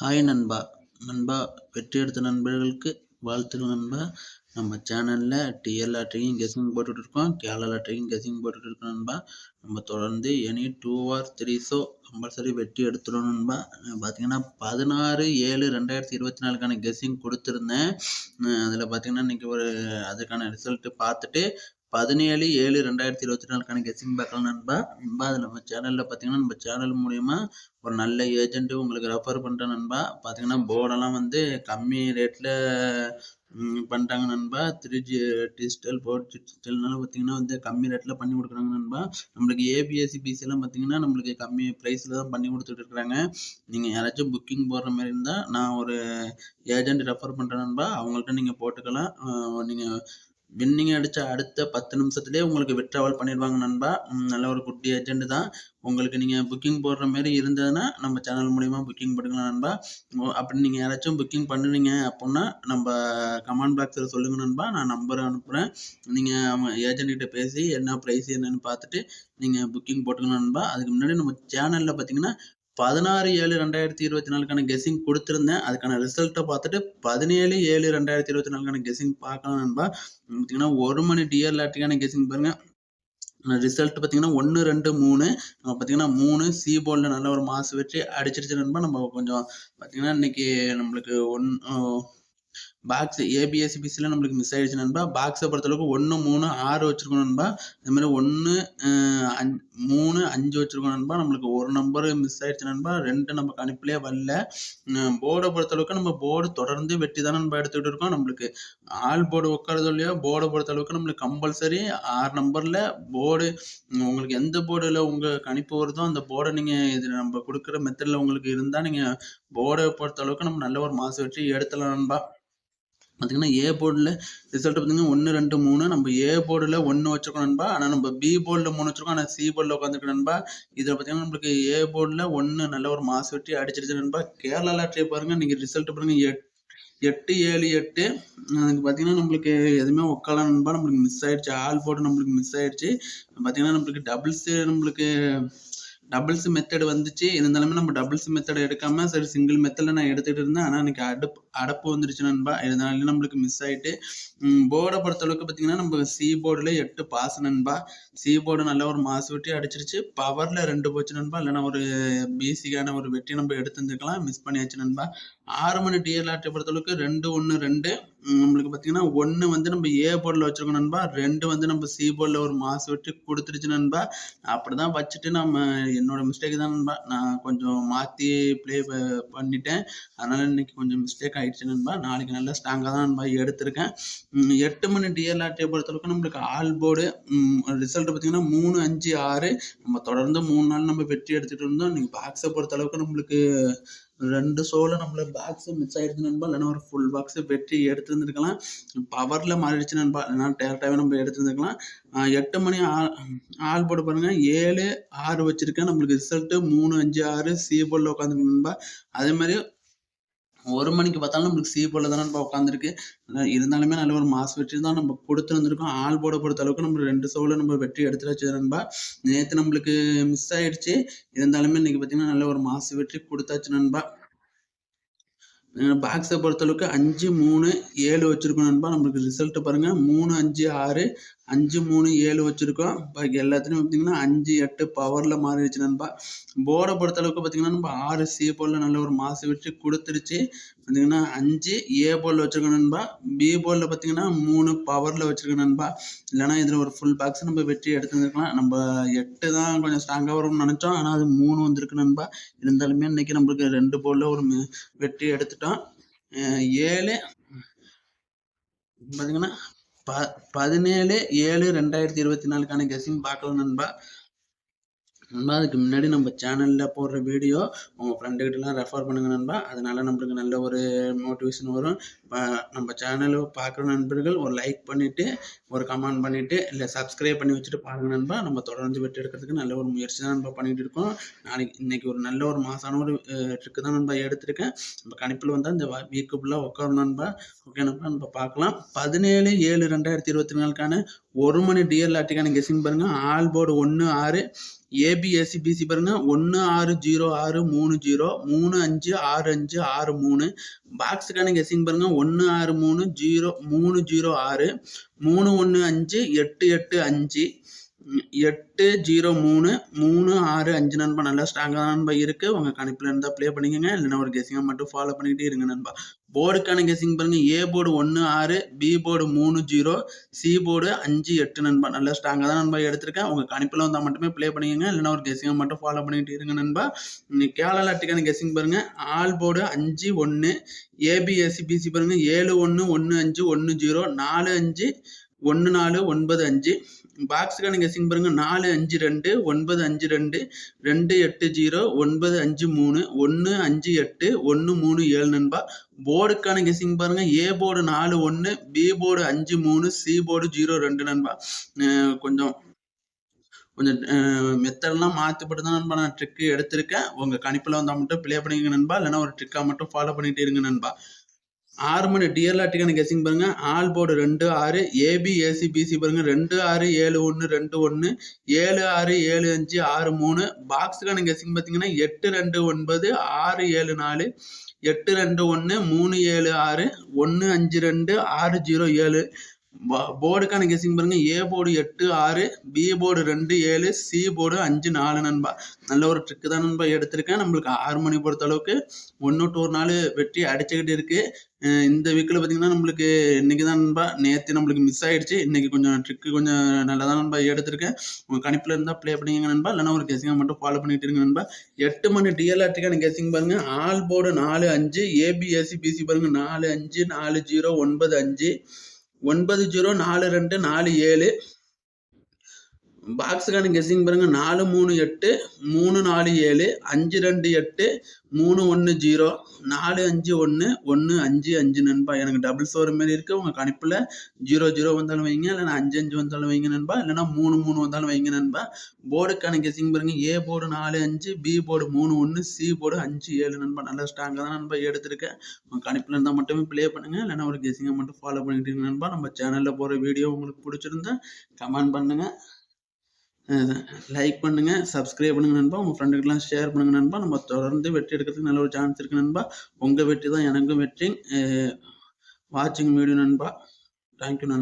Hi நண்பா. நண்பா வெற்றி எடுத்த நண்பர்களுக்கு வாழ்த்துக்கள் நண்பா. நம்ம சேனலில் டிஎல் லாட்ரியும் கெஸிங் போட்டுட்ருக்கோம். கேரளா லாட்ரியும் கெஸிங் போட்டுட்ருக்கோம் நண்பா. நம்ம தொடர்ந்து any two or three show compulsory வெற்றி எடுத்துடும் நண்பா. பார்த்தீங்கன்னா பதினாறு ஏழு ரெண்டாயிரத்தி இருபத்தி நாலுக்கான கெஸிங் கொடுத்துருந்தேன். அதில் பார்த்தீங்கன்னா இன்றைக்கி ஒரு அதுக்கான ரிசல்ட்டு பார்த்துட்டு பதினேழு ஏழு ரெண்டாயிரத்தி இருபத்தி நாலுக்கான கெஸ்டிங் பார்க்கலாம் நண்பா. நண்பா அதில் நம்ம சேனலில் பார்த்தீங்கன்னா நம்ம சேனல் மூலிமா ஒரு நல்ல ஏஜென்ட்டு உங்களுக்கு ரெஃபர் பண்ணுறேன் நண்பா. பார்த்தீங்கன்னா போர்டெல்லாம் வந்து கம்மி ரேட்டில் பண்ணிட்டாங்க நண்பா. த்ரீ ஜி டிஜிட்டல் போர்ட் டிஜிட்டல்னால பார்த்தீங்கன்னா வந்து கம்மி ரேட்டில் பண்ணி கொடுக்குறாங்க நண்பா. நம்மளுக்கு ஏபிஎஸ்சி பிசிலாம் பார்த்தீங்கன்னா நம்மளுக்கு கம்மி ப்ரைஸில் தான் பண்ணி கொடுத்துட்டு இருக்கிறாங்க நீங்கள் யாராச்சும் புக்கிங் போடுற மாதிரி இருந்தால் நான் ஒரு ஏஜென்ட் ரெஃபர் பண்ணுறேன் நண்பா. அவங்கள்ட்ட நீங்கள் போட்டுக்கலாம். நீங்கள் வின்னிங் அடித்த அடுத்த பத்து நிமிஷத்துலேயே உங்களுக்கு விட்ராவல் பண்ணிடுவாங்க நண்பா. நல்ல ஒரு குட்டி ஏஜென்ட் தான். உங்களுக்கு நீங்கள் புக்கிங் போடுற மாரி இருந்ததுன்னா நம்ம சேனல் மூலிமா புக்கிங் பண்ணிக்கலாம் நண்பா. அப்படி நீங்கள் யாராச்சும் புக்கிங் பண்ணுவீங்க அப்புடின்னா நம்ம கமெண்ட் பாக்ஸில் சொல்லுங்கள் நண்பா. நான் நம்பர் அனுப்புகிறேன் நீங்கள் அவங்க ஏஜென்ட்கிட்ட பேசி என்ன ப்ரைஸ் என்னென்னு பார்த்துட்டு நீங்கள் புக்கிங் போட்டுக்கலாம் நண்பா. அதுக்கு முன்னாடி நம்ம சேனலில் பார்த்தீங்கன்னா பதினாறு ஏழு ரெண்டாயிரத்தி இருபத்தி நாலுக்கான கெஸ்ஸிங் கொடுத்துருந்தேன். அதுக்கான ரிசல்ட்டை பார்த்துட்டு பதினேழு ஏழு ரெண்டாயிரத்தி இருபத்தி நாலுக்கான கெஸ்ஸிங் பார்க்கலாம் நண்பா. பார்த்தீங்கன்னா ஒரு மணி டிஆர் லாட்டிக்கான கெஸிங் பாருங்கள் ரிசல்ட் பார்த்தீங்கன்னா ஒன்று ரெண்டு மூணு. நம்ம பார்த்தீங்கன்னா மூணு சி போலில் நல்ல ஒரு மாசு வச்சு அடிச்சிருச்சு நண்பா. நம்ம கொஞ்சம் பார்த்தீங்கன்னா இன்னைக்கு நம்மளுக்கு ஒன் பாக்ஸ் ஏபிஎஸ்சி பிசியில் நம்மளுக்கு மிஸ் ஆயிடுச்சு நண்பா. பாக்ஸை பொறுத்தளவுக்கு ஒன்று மூணு ஆறு வச்சுருக்கோம் நண்பா. இந்த மாதிரி ஒன்று அஞ் மூணு அஞ்சு வச்சுருக்கோம் நண்பா. நம்மளுக்கு ஒரு நம்பர் மிஸ் ஆயிடுச்சு நண்பா. ரெண்டு நம்ம கணிப்பிலே வரல. போர்டை பொறுத்தளவுக்கு நம்ம போர்டு தொடர்ந்து வெட்டி தான் நம்ம எடுத்துக்கிட்டு இருக்கோம். நம்மளுக்கு ஆல் போர்டு உட்காரதோ இல்லையோ போர்டை பொறுத்தளவுக்கு நம்மளுக்கு கம்பல்சரி ஆறு நம்பரில் போர்டு உங்களுக்கு எந்த போர்டில் உங்கள் கணிப்பு வருதோ அந்த போர்டை நீங்கள் இதில் நம்ம கொடுக்குற மெத்தடில் உங்களுக்கு இருந்தால் நீங்கள் போர்டை பொறுத்தளவுக்கு நம்ம நல்ல ஒரு மாதம் வச்சு எடுத்துடலாம் நண்பா. பார்த்தீங்கன்னா ஏ போர்டில் ரிசல்ட் பார்த்தீங்கன்னா ஒன்று ரெண்டு மூணு. நம்ம ஏ போர்டில் ஒன்று வச்சுருக்கோம் நண்பா. ஆனால் நம்ம பி போர்டில் மூணு வச்சுருக்கோம். ஆனால் சி போர்டில் உட்காந்துருக்கு நண்பா. இதில் பார்த்தீங்கன்னா நம்மளுக்கு ஏ போர்டில் ஒன்று நல்ல ஒரு மாசு வெட்டி அடிச்சிருச்சு நண்பா. கேரளா லாட்ரியை பாருங்கள் நீங்கள் ரிசல்ட் பாருங்கள் எட் எட்டு ஏழு எட்டு. அதுக்கு பார்த்தீங்கன்னா நம்மளுக்கு எதுவுமே உட்காலாம் நண்பா. நம்மளுக்கு மிஸ் ஆயிடுச்சு. ஆல் போர்டு நம்மளுக்கு மிஸ் ஆயிடுச்சு. பார்த்தீங்கன்னா நம்மளுக்கு டபுள்ஸு நம்மளுக்கு டபுள்ஸ் மெத்தட் வந்துச்சு. இருந்தாலுமே நம்ம டபுள்ஸ் மெத்தட் எடுக்காம சரி சிங்கிள் மெத்தடில் நான் எடுத்துகிட்டு இருந்தேன். ஆனால் எனக்கு அடுப்பு அடப்பு வந்துருச்சு நண்பா. இதனால நம்மளுக்கு மிஸ் ஆகிட்டு போர்டை பொறுத்தளவுக்கு பார்த்தீங்கன்னா நம்ம சி போர்டில் எட்டு பாஸ் நண்பா. சி போர்டு நல்லா ஒரு மாசு வெட்டி அடிச்சிருச்சு. பவரில் ரெண்டு போச்சு நண்பா. இல்லைன்னா ஒரு பிசிக்கான ஒரு வெட்டி நம்ம எடுத்துருந்துக்கலாம் மிஸ் பண்ணியாச்சு நண்பா. ஆறு மணி டிஎல்ஆர்டி பொறுத்தளவுக்கு. ரெண்டு ஒன்று ரெண்டு. நம்மளுக்கு பார்த்தீங்கன்னா ஒன்று வந்து நம்ம ஏ போர்டில் வச்சுருக்கோம் நண்பா. ரெண்டு வந்து நம்ம சி போர்டில் ஒரு மாசு வெட்டி கொடுத்துருச்சு நண்பா. அப்படி தான் வச்சுட்டு நம்ம என்னோட மிஸ்டேக் தான் நண்பா. நான் கொஞ்சம் மாற்றி ப்ளே பண்ணிட்டேன். அதனால் இன்னைக்கு கொஞ்சம் மிஸ்டேக் ஆகிடுச்சு நண்பா. நாளைக்கு நல்லா ஸ்ட்ராங்காக தான் நண்பா எடுத்திருக்கேன். எட்டு மணி டிஎல்ஆர்டியை பொறுத்தளவுக்கு நம்மளுக்கு ஆல் போர்டு ரிசல்ட் பார்த்தீங்கன்னா மூணு அஞ்சு ஆறு. நம்ம தொடர்ந்து மூணு நாள் நம்ம வெற்றி எடுத்துகிட்டு இருந்தோம். இன்னைக்கு பாக்ஸை பொறுத்தளவுக்கு நம்மளுக்கு ரெண்டு ஷோவில் நம்மள பாக்ஸு மிஸ் ஆகிடுச்சு நண்பா. இல்லைன்னா ஒரு ஃபுல் பாக்ஸ் வெற்றி எடுத்துருந்துருக்கலாம். பவரில் மாறிடுச்சு நண்பா. இல்லைனா டேரெக்டாகவே நம்ம எடுத்துருந்துருக்கலாம். எட்டு மணி ஆள் போட்டு பாருங்கள் ஏழு ஆறு வச்சுருக்கேன். நம்மளுக்கு ரிசல்ட்டு மூணு அஞ்சு ஆறு சி போர்டில் உட்காந்துருக்கு நண்பா. அதே மாதிரி ஒரு மணிக்கு பார்த்தாலும் நம்மளுக்கு சி போல தான் நம்ம உட்காந்துருக்கு இருந்தாலுமே நல்ல ஒரு மாஸ் வெற்றி தான் நம்ம கொடுத்துருந்துருக்கோம் ஆள் போட பொறுத்த அளவுக்கு நம்ம ரெண்டு ஷோவில் நம்ம வெற்றி எடுத்து வச்சது நண்பா. நேற்று நம்மளுக்கு மிஸ் ஆகிடுச்சு இருந்தாலுமே இன்றைக்கி பார்த்திங்கன்னா நல்ல ஒரு மாசு வெற்றி கொடுத்தாச்சு நண்பா. பாக்ஸை பொறுத்தளவுக்கு அஞ்சு மூணு ஏழு வச்சுருக்கோம் நண்பா. நம்மளுக்கு ரிசல்ட்டு பாருங்கள் மூணு அஞ்சு ஆறு அஞ்சு மூணு ஏழு வச்சுருக்கோம். பாக்கி எல்லாத்துலேயும் பார்த்தீங்கன்னா அஞ்சு எட்டு பவரில் மாறிடுச்சு நண்பா. போர்டை பொறுத்தளவுக்கு பார்த்தீங்கன்னா நம்ம ஆறு சி போலில் நல்ல ஒரு மாசு வச்சு கொடுத்துருச்சு. பார்த்தீங்கன்னா அஞ்சு ஏ போலில் வச்சுருக்கோம் நண்பா. பி போலில் பார்த்தீங்கன்னா மூணு பவரில் வச்சுருக்கோம் நண்பா. இல்லைனா இதில் ஒரு ஃபுல் பாக்ஸ் நம்ம வெற்றி எடுத்துருந்துருக்கலாம். நம்ம எட்டு தான் கொஞ்சம் ஸ்ட்ராங்காக வரும்னு நினச்சோம். ஆனால் அது மூணு வந்திருக்கு நண்பா. இருந்தாலுமே இன்றைக்கி நம்மளுக்கு ரெண்டு போலில் ஒரு வெற்றி எடுத்துட்டோம். ஏழு பார்த்தீங்கன்னா ப பதினேழு ஏழு ரெண்டாயிரத்தி இருபத்தி நாலுக்கான கெஸிங் பார்க்கலாம் நண்பா. நண்பா அதுக்கு முன்னாடி நம்ம சேனலில் போடுற வீடியோ உங்கள் ஃப்ரெண்டுக்கிட்டலாம் ரெஃபர் பண்ணுங்கள் நண்பா. அதனால் நம்மளுக்கு நல்ல ஒரு மோட்டிவேஷன் வரும். நம்ம சேனலை பார்க்குற நண்பர்கள் ஒரு லைக் பண்ணிவிட்டு ஒரு கமெண்ட் பண்ணிவிட்டு இல்லை சப்ஸ்கிரைப் பண்ணி வச்சுட்டு பாருங்கள் நண்பா. நம்ம தொடர்ந்து வெற்றி எடுக்கிறதுக்கு நல்ல ஒரு முயற்சி தான் நண்பா பண்ணிகிட்டு இருக்கோம். நாளைக்கு இன்றைக்கி ஒரு நல்ல ஒரு மாதமான ஒரு ட்ரிக்கு தான் நண்பா எடுத்திருக்கேன். நம்ம கணிப்பில் வந்தால் இந்த வீக்கு ஃபுல்லாக உட்காரும் நண்பா. ஓகே நண்பா நம்ம பார்க்கலாம். பதினேழு ஏழு ரெண்டாயிரத்தி இருபத்தி நாலுக்கான ஒரு மணி டிஎல் ஆட்டிக்கான கெஸிங் பாருங்கள் ஆல் போர்டு ஒன்று ஆறு ஏபிஎஸ்சி பிசி பாருங்க. ஒன்று ஆறு ஜீரோ ஆறு மூணு ஜீரோ மூணு அஞ்சு ஆறு அஞ்சு ஆறு மூணு. பாக்ஸுக்கான கெஸ்ஸிங் பாருங்க. ஒன்று ஆறு மூணு ஜீரோ மூணு ஜீரோ ஆறு மூணு ஒன்று அஞ்சு எட்டு எட்டு அஞ்சு. எட்டு ஜீரோ மூணு மூணு ஆறு அஞ்சு நண்பா. நல்லா ஸ்ட்ராங்காக நண்பா இருக்கு. உங்கள் கணிப்பில் இருந்தால் ப்ளே பண்ணிக்கோங்க. இல்லைன்னா ஒரு கெஸிங்காக மட்டும் ஃபாலோ பண்ணிக்கிட்டே இருங்க நண்பா. போர்டுக்கான கெஸிங் பாருங்கள் ஏ போர்டு ஒன்று ஆறு பி போர்டு மூணு ஜீரோ சி போர்டு அஞ்சு எட்டு நண்பா. நல்லா ஸ்ட்ராங்காக தான் நண்பா எடுத்திருக்கேன். உங்கள் கணிப்பில் வந்தால் மட்டுமே ப்ளே பண்ணிக்கோங்க. இல்லைன்னா ஒரு கெஸிங்காக மட்டும் ஃபாலோ பண்ணிக்கிட்டு இருங்க நண்பா. கேரளா லாட்டுக்கான கெஸிங் பாருங்கள் ஆல் போர்டு அஞ்சு ஒன்று ஏபிஎஸ்சி பிசி பாருங்கள் ஏழு ஒன்று ஒன்று அஞ்சு ஒன்று ஜீரோ நாலு அஞ்சு ஒன்று நாலு ஒன்பது அஞ்சு. பாக்ஸுக்கான கெஸிங் பாருங்கள் நாலு அஞ்சு ரெண்டு ஒன்பது அஞ்சு ரெண்டு ரெண்டு எட்டு ஜீரோ ஒன்பது அஞ்சு மூணு ஒன்று அஞ்சு எட்டு ஒன்று மூணு ஏழு நண்பா. போர்டுக்கான கெஸிங் பாருங்கள் ஏ போர்டு நாலு ஒன்று பி போர்டு அஞ்சு மூணு சி போர்டு ஜீரோ ரெண்டு நண்பா. கொஞ்சம் கொஞ்சம் மெத்தடெல்லாம் மாற்றிப்பட்டு தான் நண்பா நான் ட்ரிக்கு எடுத்திருக்கேன். உங்கள் கணிப்பில் வந்தால் மட்டும் ப்ளே பண்ணிக்கங்க நண்பா. இல்லைன்னா ஒரு ட்ரிக்காக மட்டும் ஃபாலோ பண்ணிகிட்டே இருங்க நண்பா. ஆறு மணி டிஎல்ஆர்டிக்கான கெஸிங் பாருங்க. ஆல் போர்டு ரெண்டு ஆறு. ஏபி ஏசி பிசி பாருங்க. ரெண்டு ஆறு ஏழு ஒன்று ரெண்டு ஒன்று ஏழு ஆறு ஏழு அஞ்சு ஆறு மூணு. பாக்ஸுக்கான கெஸிங் பார்த்தீங்கன்னா எட்டு ரெண்டு ஒன்பது ஆறு ஏழு நாலு. எட்டு ரெண்டு ஒன்று மூணு ஏழு ஆறு. ஒன்று அஞ்சு ரெண்டு. ஆறு ஜீரோ ஏழு. போர்டுக்கான கெஸிங் பாருங்க. ஏ போர்டு எட்டு ஆறு பி போர்டு ரெண்டு ஏழு சி போர்டு அஞ்சு நாலு நண்பா. நல்ல ஒரு ட்ரிக்கு தான் நண்பா எடுத்திருக்கேன். நம்மளுக்கு ஆறு மணி பொறுத்த அளவுக்கு ஒன்று டூ ஒரு நாள் வெற்றி அடிச்சுக்கிட்டு இருக்கு. இந்த வீக்கில் பார்த்தீங்கன்னா நம்மளுக்கு இன்னைக்கு தான் நண்பா நேற்று நம்மளுக்கு மிஸ் ஆயிடுச்சு. இன்னைக்கு கொஞ்சம் ட்ரிக்கு கொஞ்சம் நல்லா தான் நண்பா எடுத்திருக்கேன். உங்கள் கணிப்பில் இருந்தால் ப்ளே பண்ணிக்கங்க நண்பா. இல்லைன்னா ஒரு கெஸிங்காக மட்டும் ஃபாலோ பண்ணிட்டு இருங்க நண்பா. எட்டு மணி டிஎல்ஆர்டிக்கான கெஸிங் பாருங்க. ஆல் போர்டு நாலு அஞ்சு ஏபிஎஸ்சி பிசி பாருங்க. நாலு அஞ்சு நாலு ஜீரோ ஒன்பது அஞ்சு. ஒன்பது ஜீரோ நாலு ரெண்டு நாலு ஏழு பாக்ஸுக்கான கெஸ்ஸிங் பாருங்க. நாலு மூணு எட்டு மூணு நாலு ஏழு அஞ்சு ரெண்டு எட்டு மூணு ஒன்று ஜீரோ நாலு அஞ்சு ஒன்று ஒன்று அஞ்சு அஞ்சு நண்பா. எனக்கு டபுள் சோறு மாரி இருக்குது உங்கள் கணிப்பில் ஜீரோ ஜீரோ வந்தாலும் வைங்க. இல்லைனா அஞ்சு அஞ்சு வந்தாலும் வைங்க நண்பா. இல்லைனா மூணு மூணு வந்தாலும் வைங்க நண்பா. போர்டுக்கான கெஸ்ஸிங் பாருங்க. ஏ போர்டு நாலு அஞ்சு பி போர்டு மூணு ஒன்று சி போர்டு அஞ்சு ஏழு நண்பா. நல்லா ஸ்ட்ராங்காக தான் நண்பா எடுத்திருக்கேன். உங்கள் கணிப்பில் இருந்தால் மட்டுமே ப்ளே பண்ணுங்கள் இல்லைனா ஒரு கெஸ்ஸிங்கை மட்டும் ஃபாலோ பண்ணிக்கிட்டீங்க நண்பா. நம்ம சேனலில் போகிற வீடியோ உங்களுக்கு பிடிச்சிருந்தா கமெண்ட் பண்ணுங்கள் லைக் பண்ணுங்கள் சப்ஸ்கிரைப் பண்ணுங்கள் நண்பா. உங்கள் ஃப்ரெண்டுக்கெலாம் ஷேர் பண்ணுங்கள் நண்பா. நம்ம தொடர்ந்து வெற்றி எடுக்கிறதுக்கு நல்ல ஒரு சான்ஸ் இருக்குது நண்பா. உங்கள் வெற்றி தான் எனக்கும் வெற்றி. வாட்சிங் வீடியோ நண்பா. தேங்க்யூ நண்பா.